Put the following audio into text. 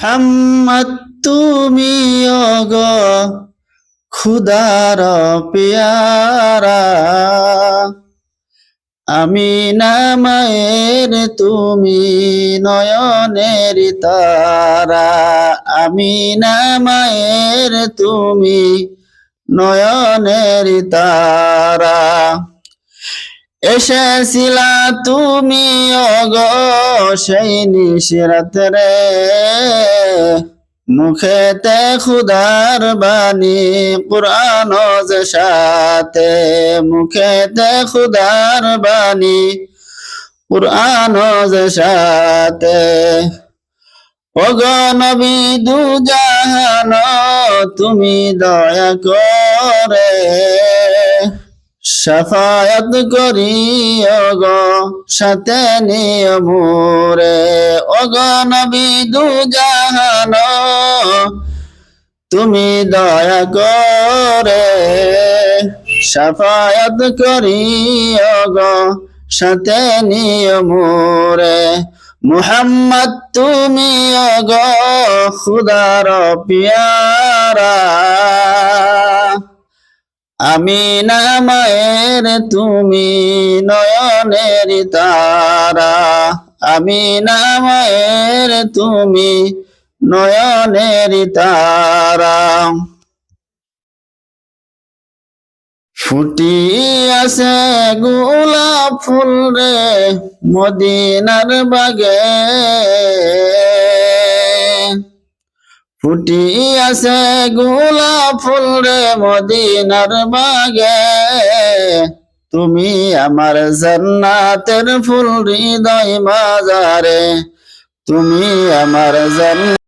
মোহাম্মদ, তুমি অগ খুদার পেয়ারা। আমি না মায়ের তুমি নয়নের তারা। আমি না মায়ের তুমি নয়নের তারা। এসেছিলা তুমি অগ সেই নিশিরাত রে। মুখেতে খুদার বাণী, কোরআন যে সাথে। মুখেতে খুদার বাণী, কোরআন যে সাথে। ওগ নবী দু জাহান তুমি দয়া করে। সাফায়াত করি অগ সাথে নিয়মরে অগ নবী দু জাহান তুমি দয়া করে সাফায়াত করি অগ সাথে নিয়মরে মুহাম্মদ তুমি অগ খুদার পিয়ারা। আমি না মায়ের তুমি নয়নের তারা। আমি না মায়ের তুমি নয়নের তারা। ফুটি আছে গোলাপ ফুল রে মদিনার বাগে। ফুটি আছে গোলাপ ফুল রে মদিনার বাগে। তুমি আমার জান্নাতের ফুল হৃদয় মাজারে। তুমি আমার জান্নাত